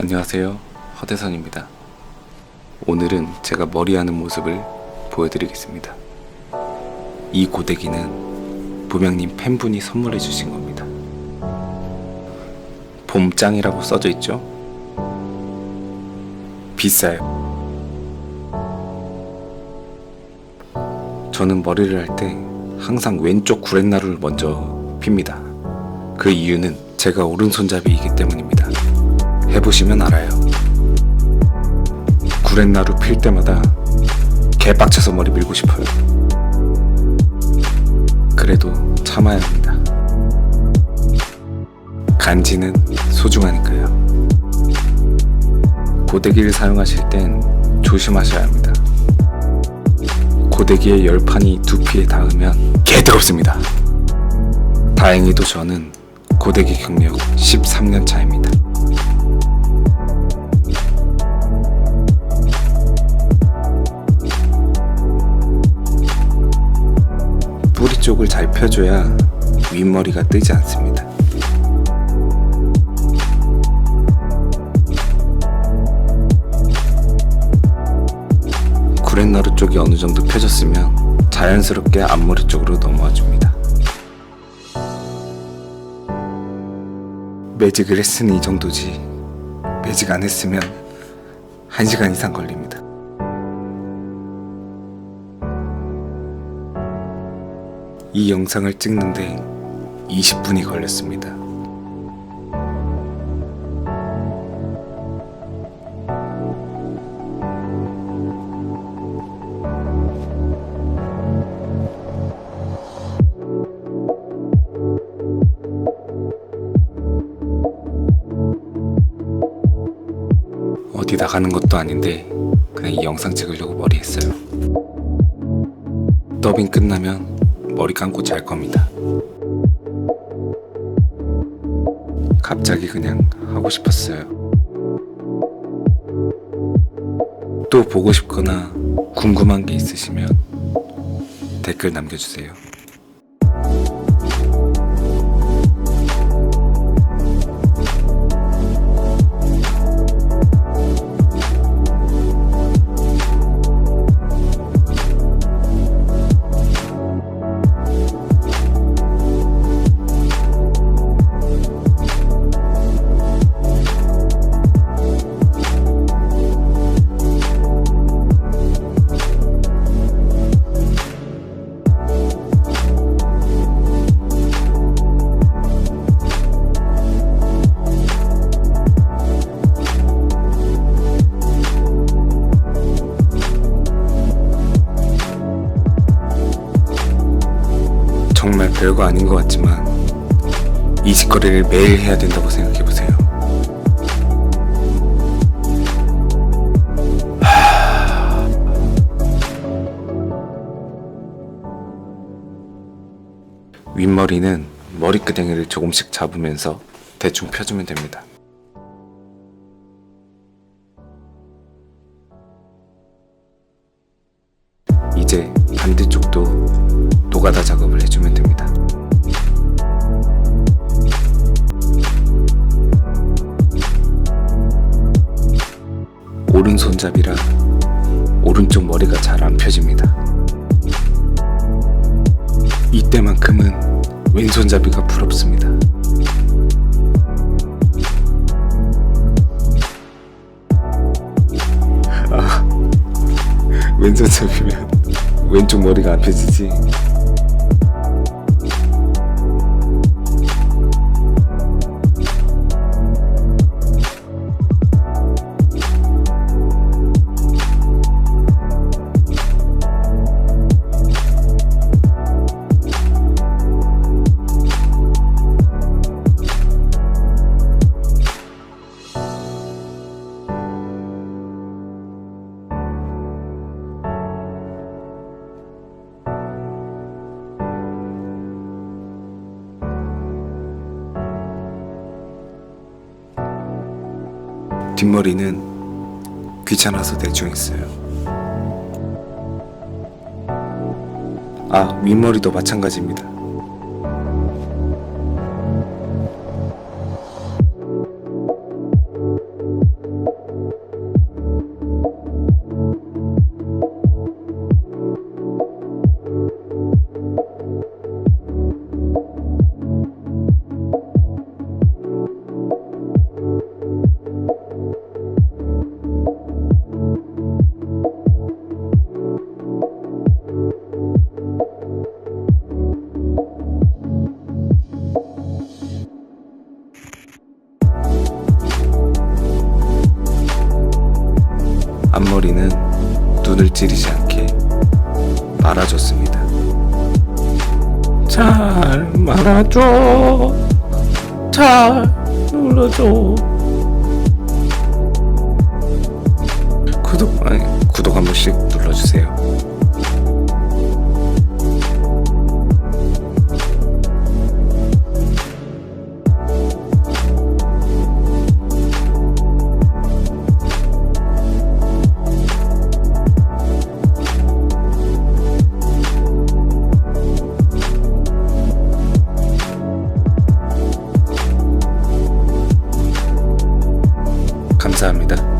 안녕하세요. 허대선입니다. 오늘은 제가 머리하는 모습을 보여드리겠습니다. 이 고데기는 부명님 팬분이 선물해 주신 겁니다. 봄짱이라고 써져 있죠? 비싸요. 저는 머리를 할 때 항상 왼쪽 구렛나루를 먼저 핍니다. 그 이유는 제가 오른손잡이이기 때문입니다. 해보시면 알아요. 구렛나루 필 때마다 개빡쳐서 머리 밀고 싶어요. 그래도 참아야 합니다. 간지는 소중하니까요. 고데기를 사용하실 땐 조심하셔야 합니다. 고데기의 열판이 두피에 닿으면 개뜨겁습니다. 다행히도 저는 고데기 경력 13년 차입니다. 뿌리 쪽을 잘 펴줘야 윗머리가 뜨지 않습니다. 구렛나루 쪽이 어느 정도 펴졌으면 자연스럽게 앞머리 쪽으로 넘어와 줍니다. 매직을 했으니 이 정도지. 매직 안 했으면 1시간 이상 걸립니다. 이 영상을 찍는데 20분이 걸렸습니다. 어디 나가는 것도 아닌데 그냥 이 영상 찍으려고 머리 했어요. 더빙 끝나면 머리 감고 잘 겁니다. 갑자기 그냥 하고 싶었어요. 또 보고 싶거나 궁금한 게 있으시면 댓글 남겨주세요. 정말 별거 아닌 것 같지만 이 짓거리를 매일 해야 된다고 생각해 보세요. 윗머리는 머리끄댕이를 조금씩 잡으면서 대충 펴주면 됩니다. 이제 반대쪽도 노가다 작업을 해주면 됩니다. 오른손잡이라 오른쪽 머리가 잘 안 펴집니다. 이때만큼은 왼손잡이가 부럽습니다. 아, 왼손잡이면 왼쪽 머리가 안 펴지지. 뒷머리는 귀찮아서 대충 했어요. 아, 윗머리도 마찬가지입니다. 찌르지 않게 말아줬습니다. 잘 말아줘. 잘 눌러줘. 구독, 아니, 구독 한 번씩 눌러주세요. 감사합니다.